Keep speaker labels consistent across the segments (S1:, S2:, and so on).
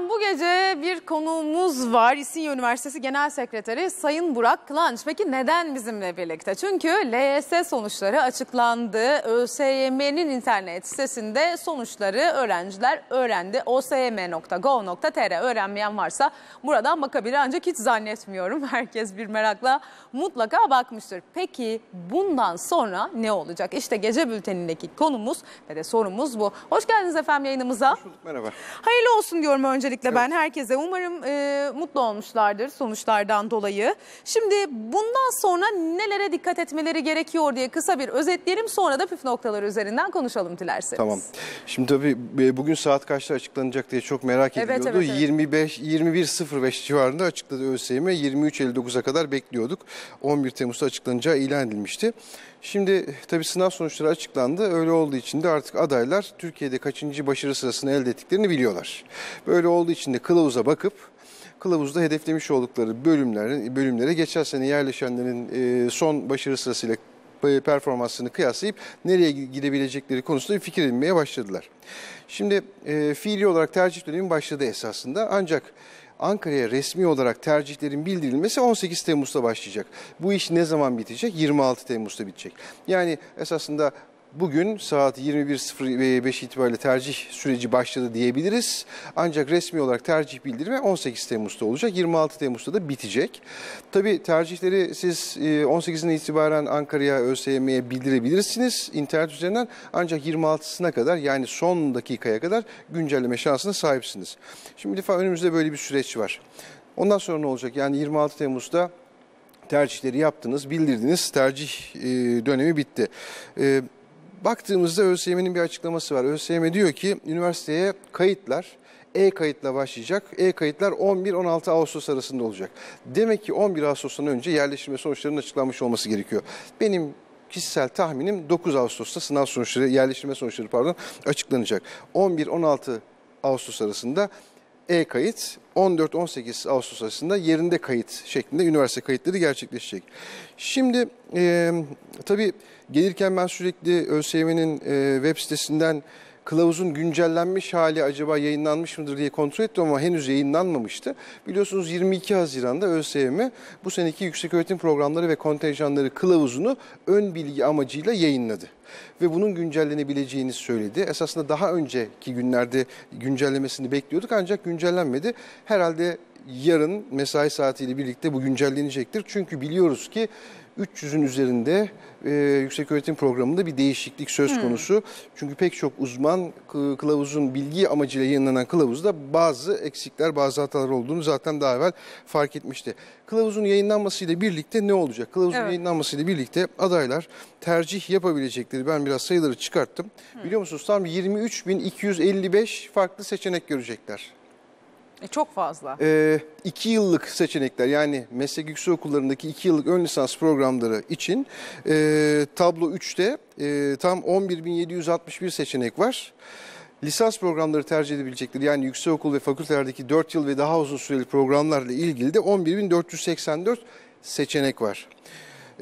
S1: Efendim bu gece bir konuğumuz var. İstinye Üniversitesi Genel Sekreteri Sayın Burak Kılanç. Peki neden bizimle birlikte? Çünkü LYS sonuçları açıklandı. ÖSYM'nin internet sitesinde sonuçları öğrenciler öğrendi. osym.gov.tr öğrenmeyen varsa buradan bakabilir. Ancak hiç zannetmiyorum. Herkes bir merakla mutlaka bakmıştır. Peki bundan sonra ne olacak? İşte gece bültenindeki konumuz ve de sorumuz bu. Hoş geldiniz efendim yayınımıza.
S2: Merhaba.
S1: Hayırlı olsun diyorum öncelikle ben herkese. Umarım e, mutlu olmuşlardır sonuçlardan dolayı. Şimdi bundan sonra nelere dikkat etmeleri gerekiyor diye kısa bir özetleyelim. Sonra da püf noktaları üzerinden konuşalım dilerseniz.
S2: Tamam. Şimdi tabii e, bugün saat kaçta açıklanacak diye çok merak
S1: Evet,
S2: ediliyordu.
S1: evet, evet.
S2: 25 21.05 civarında açıkladı ÖSYM. 23.59'a kadar bekliyorduk. 11 Temmuz'da açıklanacağı ilan edilmişti. Şimdi tabii sınav sonuçları açıklandı. Öyle olduğu için de artık adaylar Türkiye'de kaçıncı başarı sırasını elde ettiklerini biliyorlar. Böyle olduğu için de kılavuza bakıp kılavuzda hedeflemiş oldukları bölümlerin bölümlere geçen sene yerleşenlerin e, son başarı sırasıyla performansını kıyaslayıp nereye gidebilecekleri konusunda bir fikir edinmeye başladılar. Şimdi e, fiili olarak tercih dönemi başladı esasında ancak Ankara'ya resmi olarak tercihlerin bildirilmesi 18 Temmuz'da başlayacak. Bu iş ne zaman bitecek? 26 Temmuz'da bitecek. Yani esasında Bugün saat 21.05 itibariyle tercih süreci başladı diyebiliriz. Ancak resmi olarak tercih bildirimi 18 Temmuz'da olacak. 26 Temmuz'da da bitecek. Tabii tercihleri siz e, 18'inden itibaren Ankara'ya, ÖSYM'ye bildirebilirsiniz internet üzerinden. Ancak 26'sına kadar yani son dakikaya kadar güncelleme şansına sahipsiniz. Şimdi defa önümüzde böyle bir süreç var. Ondan sonra ne olacak? Yani 26 Temmuz'da tercihleri yaptınız, bildirdiniz. Tercih e, dönemi bitti. Baktığımızda ÖSYM'nin bir açıklaması var. ÖSYM diyor ki üniversiteye kayıtlar e-kayıtla başlayacak. E-kayıtlar 11-16 Ağustos arasında olacak. Demek ki 11 Ağustos'tan önce yerleştirme sonuçlarının açıklanmış olması gerekiyor. Benim kişisel tahminim 9 Ağustos'ta sınav sonuçları, yerleştirme sonuçları pardon açıklanacak. 11-16 Ağustos arasında e-kayıt 14-18 Ağustos arasında yerinde kayıt şeklinde üniversite kayıtları gerçekleşecek. Şimdi e, tabii gelirken ben sürekli ÖSYM'nin e, web sitesinden kılavuzun güncellenmiş hali acaba yayınlanmış mıdır diye kontrol ettim ama henüz yayınlanmamıştı. Biliyorsunuz 22 Haziran'da ÖSYM bu seneki yükseköğretim programları ve kontenjanları kılavuzunu ön bilgi amacıyla yayınladı. Ve bunun güncellenebileceğini söyledi. Esasında daha önceki günlerde güncellemesini bekliyorduk ancak güncellenmedi. Herhalde yarın mesai saatiyle birlikte bu güncellenecektir. Çünkü biliyoruz ki 300'ün üzerinde e, yüksek öğretim programında bir değişiklik söz konusu. Çünkü pek çok uzman kı- kılavuzun bilgi amacıyla yayınlanan kılavuzda bazı eksikler, bazı hatalar olduğunu zaten daha evvel fark etmişti. Kılavuzun yayınlanmasıyla birlikte ne olacak? Kılavuzun
S1: Evet.
S2: yayınlanmasıyla birlikte adaylar tercih yapabilecekleri, ben biraz sayıları çıkarttım. Biliyor musunuz tam 23.255 farklı seçenek görecekler.
S1: E, çok fazla.
S2: Ee, iki yıllık seçenekler yani meslek yüksek okullarındaki iki yıllık ön lisans programları için e, tablo 3'te e, tam 11.761 seçenek var. Lisans programları tercih edebilecekleri yani yüksekokul ve fakültelerdeki 4 yıl ve daha uzun süreli programlarla ilgili de 11.484 seçenek var.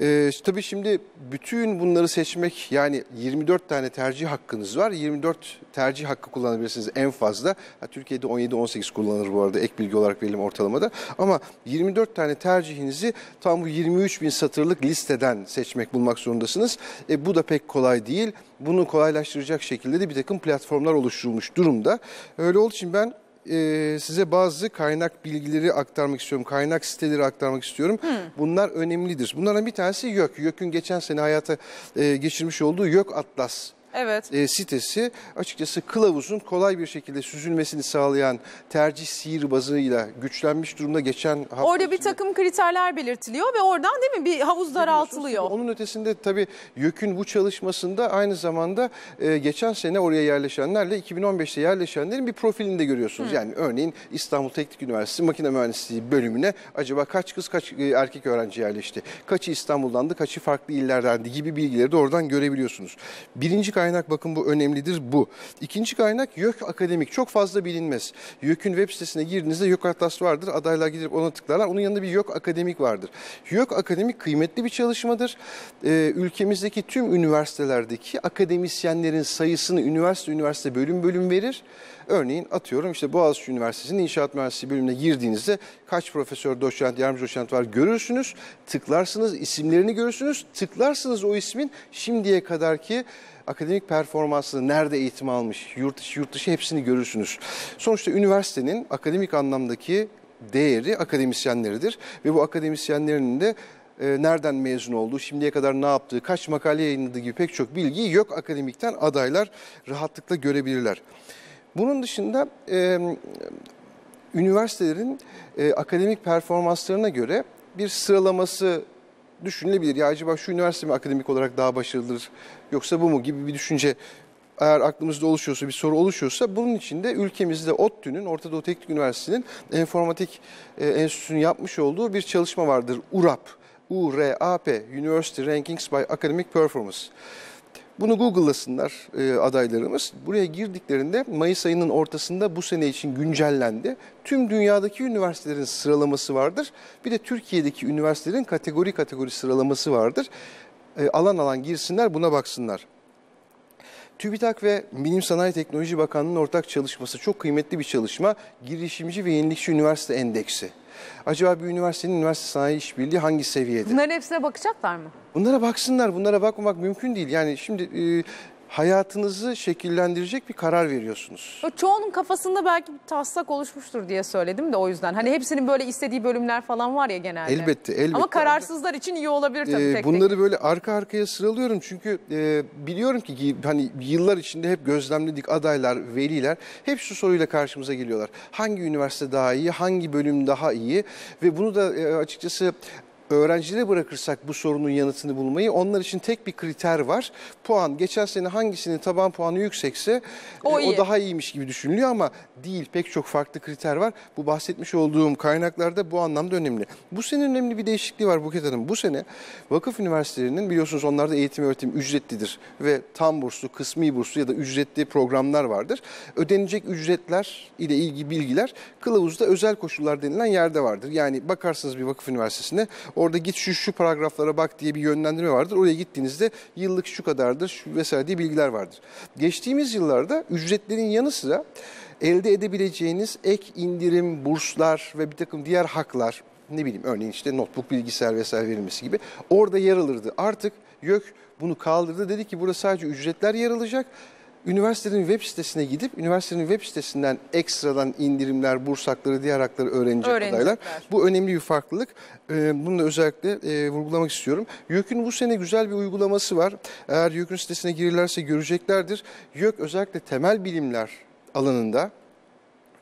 S2: Ee, tabii şimdi bütün bunları seçmek yani 24 tane tercih hakkınız var. 24 tercih hakkı kullanabilirsiniz en fazla. Ha, Türkiye'de 17-18 kullanılır bu arada ek bilgi olarak verelim ortalamada. Ama 24 tane tercihinizi tam bu 23 bin satırlık listeden seçmek bulmak zorundasınız. E, bu da pek kolay değil. Bunu kolaylaştıracak şekilde de bir takım platformlar oluşturulmuş durumda. Öyle olduğu için ben e, size bazı kaynak bilgileri aktarmak istiyorum. Kaynak siteleri aktarmak istiyorum. Bunlar önemlidir. Bunlardan bir tanesi YÖK. YÖK'ün geçen sene hayata e, geçirmiş olduğu YÖK Atlas
S1: Evet.
S2: e, sitesi açıkçası kılavuzun kolay bir şekilde süzülmesini sağlayan tercih sihirbazıyla güçlenmiş durumda geçen hafta
S1: Orada bir takım kriterler belirtiliyor ve oradan değil mi bir havuz daraltılıyor.
S2: Onun ötesinde tabii YÖK'ün bu çalışmasında aynı zamanda e, geçen sene oraya yerleşenlerle 2015'te yerleşenlerin bir profilini de görüyorsunuz. Yani örneğin İstanbul Teknik Üniversitesi Makine Mühendisliği bölümüne acaba kaç kız kaç e, erkek öğrenci yerleşti? Kaçı İstanbul'dandı, kaçı farklı illerdendi gibi bilgileri de oradan görebiliyorsunuz. Birinci kaynak kaynak bakın bu önemlidir bu. İkinci kaynak YÖK Akademik. Çok fazla bilinmez. YÖK'ün web sitesine girdiğinizde YÖK Atlas vardır. Adaylar gidip ona tıklarlar. Onun yanında bir YÖK Akademik vardır. YÖK Akademik kıymetli bir çalışmadır. Ee, ülkemizdeki tüm üniversitelerdeki akademisyenlerin sayısını üniversite üniversite bölüm bölüm verir. Örneğin atıyorum işte Boğaziçi Üniversitesi'nin İnşaat Mühendisliği bölümüne girdiğinizde kaç profesör, doçent, yardımcı doçent var görürsünüz. Tıklarsınız, isimlerini görürsünüz. Tıklarsınız o ismin şimdiye kadarki akademik performansını nerede eğitim almış, yurt içi, yurt dışı hepsini görürsünüz. Sonuçta üniversitenin akademik anlamdaki değeri akademisyenleridir ve bu akademisyenlerin de e, nereden mezun olduğu, şimdiye kadar ne yaptığı, kaç makale yayınladığı gibi pek çok bilgiyi yok akademikten adaylar rahatlıkla görebilirler. Bunun dışında e, üniversitelerin e, akademik performanslarına göre bir sıralaması düşünülebilir. Ya acaba şu üniversite mi akademik olarak daha başarılıdır yoksa bu mu gibi bir düşünce eğer aklımızda oluşuyorsa, bir soru oluşuyorsa bunun için de ülkemizde ODTÜ'nün, Orta Doğu Teknik Üniversitesi'nin Enformatik e, Enstitüsü'nün yapmış olduğu bir çalışma vardır. URAP, URAP, University Rankings by Academic Performance. Bunu Google'lasınlar e, adaylarımız. Buraya girdiklerinde Mayıs ayının ortasında bu sene için güncellendi. Tüm dünyadaki üniversitelerin sıralaması vardır. Bir de Türkiye'deki üniversitelerin kategori kategori sıralaması vardır. E, alan alan girsinler buna baksınlar. TÜBİTAK ve Bilim Sanayi Teknoloji Bakanlığı'nın ortak çalışması çok kıymetli bir çalışma. Girişimci ve Yenilikçi Üniversite Endeksi. Acaba bir üniversitenin üniversite sanayi işbirliği hangi seviyede?
S1: Bunların hepsine bakacaklar mı?
S2: Bunlara baksınlar, bunlara bakmamak mümkün değil. Yani şimdi e, hayatınızı şekillendirecek bir karar veriyorsunuz.
S1: Çoğunun kafasında belki bir taslak oluşmuştur diye söyledim de o yüzden. Hani hepsinin böyle istediği bölümler falan var ya genelde.
S2: Elbette, elbette.
S1: Ama kararsızlar için iyi olabilir tabii
S2: Ee,
S1: tek
S2: bunları
S1: tek.
S2: böyle arka arkaya sıralıyorum çünkü e, biliyorum ki hani yıllar içinde hep gözlemledik adaylar, veliler hep şu soruyla karşımıza geliyorlar. Hangi üniversite daha iyi, hangi bölüm daha iyi ve bunu da e, açıkçası öğrencilere bırakırsak bu sorunun yanıtını bulmayı onlar için tek bir kriter var. Puan geçen sene hangisinin taban puanı yüksekse
S1: O
S2: e, o daha iyiymiş gibi düşünülüyor ama değil pek çok farklı kriter var. Bu bahsetmiş olduğum kaynaklarda bu anlamda önemli. Bu sene önemli bir değişikliği var Buket Hanım. Bu sene vakıf üniversitelerinin biliyorsunuz onlarda eğitim öğretim ücretlidir ve tam burslu, kısmi burslu ya da ücretli programlar vardır. Ödenecek ücretler ile ilgili bilgiler kılavuzda özel koşullar denilen yerde vardır. Yani bakarsınız bir vakıf üniversitesine orada git şu şu paragraflara bak diye bir yönlendirme vardır. Oraya gittiğinizde yıllık şu kadardır şu vesaire diye bilgiler vardır. Geçtiğimiz yıllarda ücretlerin yanı sıra elde edebileceğiniz ek indirim, burslar ve bir takım diğer haklar ne bileyim örneğin işte notebook, bilgisayar vesaire verilmesi gibi orada yer alırdı. Artık YÖK bunu kaldırdı. Dedi ki burada sadece ücretler yer alacak. Üniversitenin web sitesine gidip üniversitenin web sitesinden ekstradan indirimler, burs hakları, diğer hakları öğrenecek
S1: Öğrenecekler.
S2: adaylar. Bu önemli bir farklılık. Ee, Bunu da özellikle e, vurgulamak istiyorum. YÖK'ün bu sene güzel bir uygulaması var. Eğer YÖK'ün sitesine girirlerse göreceklerdir. YÖK özellikle temel bilimler alanında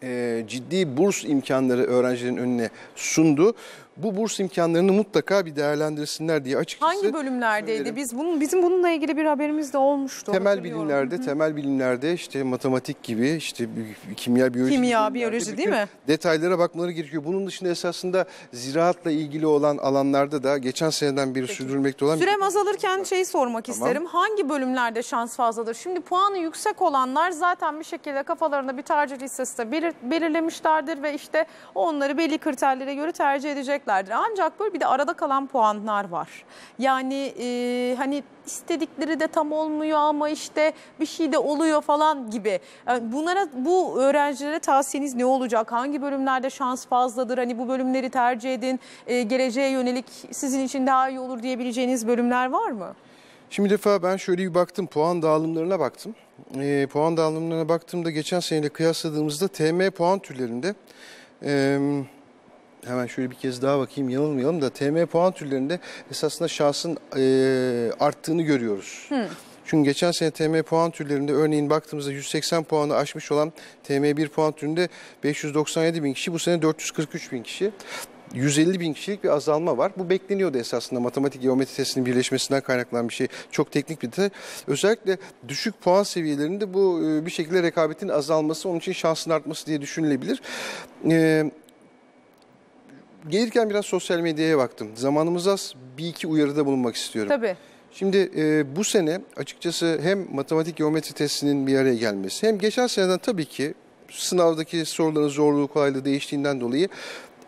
S2: e, ciddi burs imkanları öğrencilerin önüne sundu. Bu burs imkanlarını mutlaka bir değerlendirsinler diye açıkçası.
S1: Hangi bölümlerdeydi?
S2: söylerim.
S1: Biz bunun bizim bununla ilgili bir haberimiz de olmuştu.
S2: Temel bilimlerde, temel bilimlerde işte matematik gibi, işte kimya, biyoloji.
S1: Kimya, biyoloji değil mi?
S2: Detaylara bakmaları gerekiyor. Bunun dışında esasında ziraatla ilgili olan alanlarda da geçen seneden beri sürdürülmekte olan
S1: Sürem azalırken şeyi sormak
S2: Tamam.
S1: isterim. Hangi bölümlerde şans fazladır? Şimdi puanı yüksek olanlar zaten bir şekilde kafalarında bir tercih listesi de belir- belirlemişlerdir ve işte onları belli kriterlere göre tercih edeceklerdir. Ancak böyle bir de arada kalan puanlar var. Yani e, hani istedikleri de tam olmuyor ama işte bir şey de oluyor falan gibi. Yani bunlara bu öğrencilere tavsiyeniz ne olacak? Hangi bölümlerde şans fazladır? Hani bu bölümleri tercih edin. E, geleceğe yönelik sizin için daha iyi olur diyebileceğiniz bölümler var mı?
S2: Şimdi defa ben şöyle bir baktım, puan dağılımlarına baktım. Ee, puan dağılımlarına baktığımda geçen seneyle kıyasladığımızda TM puan türlerinde e, hemen şöyle bir kez daha bakayım yanılmayalım da TM puan türlerinde esasında şansın e, arttığını görüyoruz. Çünkü geçen sene TM puan türlerinde örneğin baktığımızda 180 puanı aşmış olan TM1 puan türünde 597 bin kişi, bu sene 443 bin kişi. 150 bin kişilik bir azalma var. Bu bekleniyordu esasında matematik geometri testinin birleşmesinden kaynaklanan bir şey. Çok teknik bir detay. Özellikle düşük puan seviyelerinde bu bir şekilde rekabetin azalması, onun için şansın artması diye düşünülebilir. Ee, gelirken biraz sosyal medyaya baktım. Zamanımız az. Bir iki uyarıda bulunmak istiyorum.
S1: Tabii.
S2: Şimdi e, bu sene açıkçası hem matematik geometri testinin bir araya gelmesi hem geçen seneden tabii ki sınavdaki soruların zorluğu kolaylığı değiştiğinden dolayı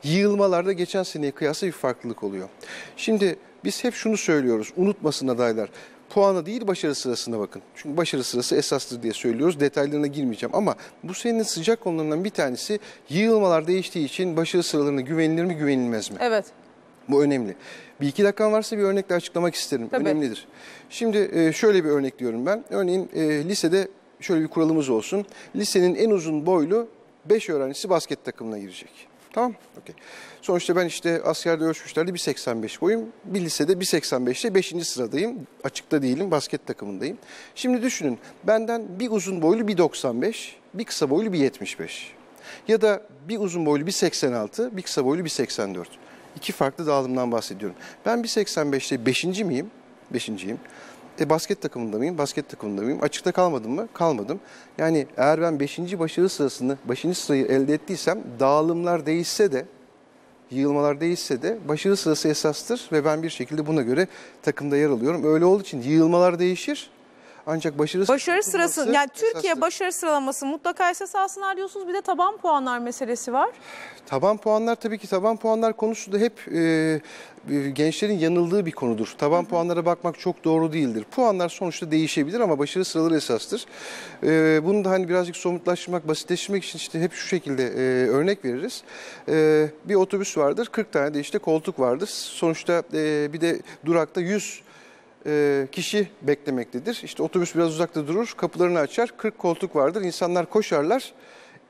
S2: yığılmalarda geçen seneye kıyasla bir farklılık oluyor. Şimdi biz hep şunu söylüyoruz unutmasın adaylar. Puana değil başarı sırasına bakın. Çünkü başarı sırası esastır diye söylüyoruz. Detaylarına girmeyeceğim ama bu senenin sıcak konularından bir tanesi yığılmalar değiştiği için başarı sıralarına güvenilir mi güvenilmez mi?
S1: Evet.
S2: Bu önemli. Bir iki dakikan varsa bir örnekle açıklamak isterim.
S1: Tabii.
S2: Önemlidir. Şimdi e, şöyle bir örnek diyorum ben. Örneğin e, lisede şöyle bir kuralımız olsun. Lisenin en uzun boylu 5 öğrencisi basket takımına girecek. Tamam Okey. Sonuçta ben işte askerde ölçmüşlerdi 1.85 boyum. Bir lisede 1.85'te 5. sıradayım. Açıkta değilim, basket takımındayım. Şimdi düşünün benden bir uzun boylu 1.95, bir kısa boylu 1.75. Ya da bir uzun boylu 1.86, bir kısa boylu 1.84. İki farklı dağılımdan bahsediyorum. Ben 1.85'te 5. miyim? 5.yim. E basket takımında mıyım? Basket takımında mıyım? Açıkta kalmadım mı? Kalmadım. Yani eğer ben 5. başarı sırasını, 5. sırayı elde ettiysem dağılımlar değişse de yığılmalar değişse de başarı sırası esastır ve ben bir şekilde buna göre takımda yer alıyorum. Öyle olduğu için yığılmalar değişir. Ancak başarı
S1: Başarı sırası yani Türkiye
S2: esastır.
S1: başarı sıralaması mutlaka esas alsınlar diyorsunuz. Bir de taban puanlar meselesi var.
S2: Taban puanlar tabii ki taban puanlar konusu da hep e, e, gençlerin yanıldığı bir konudur. Taban puanlara bakmak çok doğru değildir. Puanlar sonuçta değişebilir ama başarı sıraları esastır. E, bunu da hani birazcık somutlaştırmak, basitleştirmek için işte hep şu şekilde e, örnek veririz. E, bir otobüs vardır, 40 tane de işte koltuk vardır. Sonuçta e, bir de durakta 100 e, kişi beklemektedir. İşte otobüs biraz uzakta durur, kapılarını açar, 40 koltuk vardır. İnsanlar koşarlar.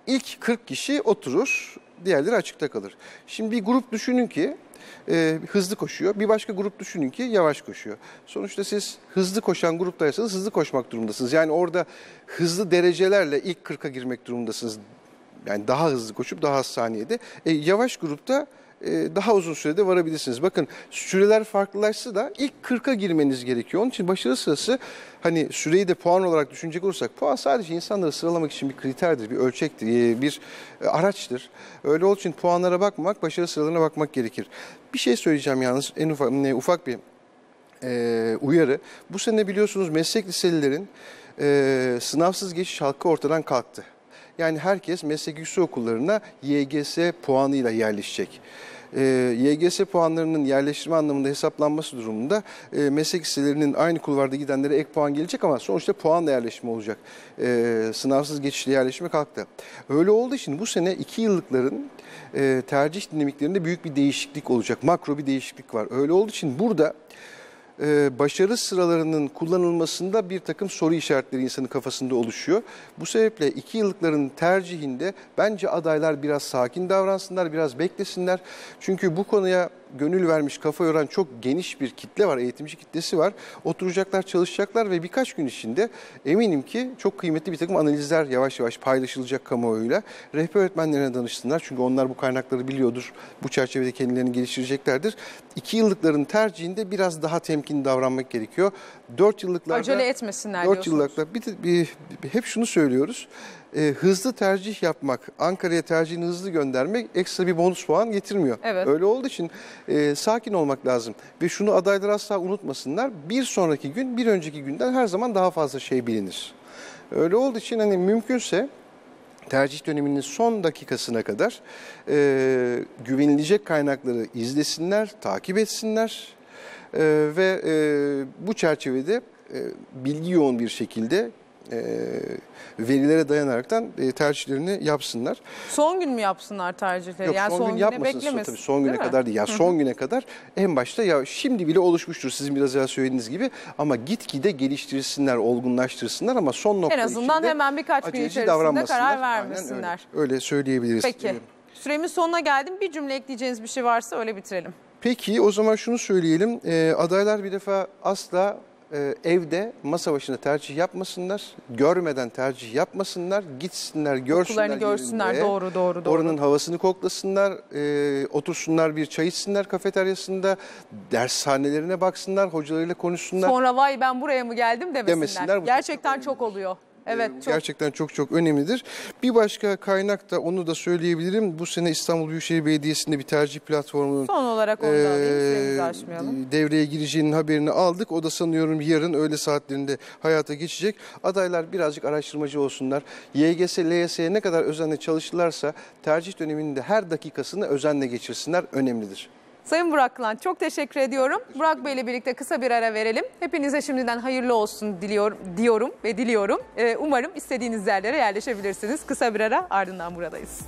S2: İlk 40 kişi oturur, diğerleri açıkta kalır. Şimdi bir grup düşünün ki e, hızlı koşuyor, bir başka grup düşünün ki yavaş koşuyor. Sonuçta siz hızlı koşan gruptaysanız hızlı koşmak durumundasınız. Yani orada hızlı derecelerle ilk 40'a girmek durumundasınız. Yani daha hızlı koşup daha az saniyede. E, yavaş grupta e, daha uzun sürede varabilirsiniz. Bakın süreler farklılaşsa da ilk 40'a girmeniz gerekiyor. Onun için başarı sırası hani süreyi de puan olarak düşünecek olursak puan sadece insanları sıralamak için bir kriterdir, bir ölçektir, e, bir e, araçtır. Öyle olduğu için puanlara bakmamak, başarı sıralarına bakmak gerekir. Bir şey söyleyeceğim yalnız en ufak, ne, ufak bir e, uyarı. Bu sene biliyorsunuz meslek liselilerin e, sınavsız geçiş hakkı ortadan kalktı. Yani herkes meslek yüksek okullarına YGS puanıyla yerleşecek. E, YGS puanlarının yerleştirme anlamında hesaplanması durumunda e, meslek liselerinin aynı kulvarda gidenlere ek puan gelecek ama sonuçta puanla yerleşme olacak. E, sınavsız geçişle yerleşme kalktı. Öyle olduğu için bu sene iki yıllıkların e, tercih dinamiklerinde büyük bir değişiklik olacak. Makro bir değişiklik var. Öyle olduğu için burada e, başarı sıralarının kullanılmasında bir takım soru işaretleri insanın kafasında oluşuyor. Bu sebeple iki yıllıkların tercihinde bence adaylar biraz sakin davransınlar, biraz beklesinler. Çünkü bu konuya gönül vermiş, kafa yoran çok geniş bir kitle var, eğitimci kitlesi var. Oturacaklar, çalışacaklar ve birkaç gün içinde eminim ki çok kıymetli bir takım analizler yavaş yavaş paylaşılacak kamuoyuyla. Rehber öğretmenlerine danışsınlar çünkü onlar bu kaynakları biliyordur. Bu çerçevede kendilerini geliştireceklerdir. İki yıllıkların tercihinde biraz daha temkinli davranmak gerekiyor. Dört yıllıklarda...
S1: Acele etmesinler
S2: Dört
S1: diyorsunuz.
S2: yıllıkta bir, bir, bir- hep şunu söylüyoruz. E, hızlı tercih yapmak, Ankara'ya tercihini hızlı göndermek ekstra bir bonus puan getirmiyor.
S1: Evet.
S2: Öyle olduğu için e, sakin olmak lazım. Ve şunu adaylar asla unutmasınlar. Bir sonraki gün bir önceki günden her zaman daha fazla şey bilinir. Öyle olduğu için hani mümkünse tercih döneminin son dakikasına kadar e, güvenilecek kaynakları izlesinler, takip etsinler E, ve e, bu çerçevede e, bilgi yoğun bir şekilde verilere dayanaraktan e, tercihlerini yapsınlar.
S1: Son gün mü yapsınlar tercihleri?
S2: Yok
S1: yani
S2: son,
S1: son,
S2: gün yapmasın. Son,
S1: beklemesin.
S2: tabii son güne
S1: değil mi?
S2: kadar değil. Ya son güne kadar en başta ya şimdi bile oluşmuştur sizin biraz evvel söylediğiniz gibi ama gitgide geliştirsinler, olgunlaştırsınlar ama son nokta
S1: En azından hemen birkaç gün içerisinde karar vermesinler.
S2: Öyle, öyle söyleyebiliriz.
S1: Peki. Süremin sonuna geldim. Bir cümle ekleyeceğiniz bir şey varsa öyle bitirelim.
S2: Peki o zaman şunu söyleyelim. Ee, adaylar bir defa asla e, evde masa başında tercih yapmasınlar. Görmeden tercih yapmasınlar. Gitsinler, görsünler.
S1: Okullarını görsünler.
S2: yerinde.
S1: Doğru, doğru, doğru.
S2: Oranın havasını koklasınlar. e, otursunlar bir çay içsinler kafeteryasında. Dershanelerine baksınlar. Hocalarıyla konuşsunlar.
S1: Sonra vay ben buraya mı geldim demesinler.
S2: Demesinler,
S1: Gerçekten
S2: çok
S1: oluyor. Evet,
S2: Ee,
S1: çok.
S2: Gerçekten çok çok önemlidir. Bir başka kaynak da onu da söyleyebilirim. Bu sene İstanbul Büyükşehir Belediyesi'nde bir tercih platformunun
S1: Son olarak aşmayalım.
S2: devreye gireceğinin haberini aldık. O da sanıyorum yarın öğle saatlerinde hayata geçecek. Adaylar birazcık araştırmacı olsunlar. YGS, LYS'ye ne kadar özenle çalışırlarsa tercih döneminde her dakikasını özenle geçirsinler. Önemlidir.
S1: Sayın Burak Kılanç çok teşekkür ediyorum. Burak Bey ile birlikte kısa bir ara verelim. Hepinize şimdiden hayırlı olsun diliyorum, diyorum ve diliyorum. Ee, umarım istediğiniz yerlere yerleşebilirsiniz. Kısa bir ara ardından buradayız.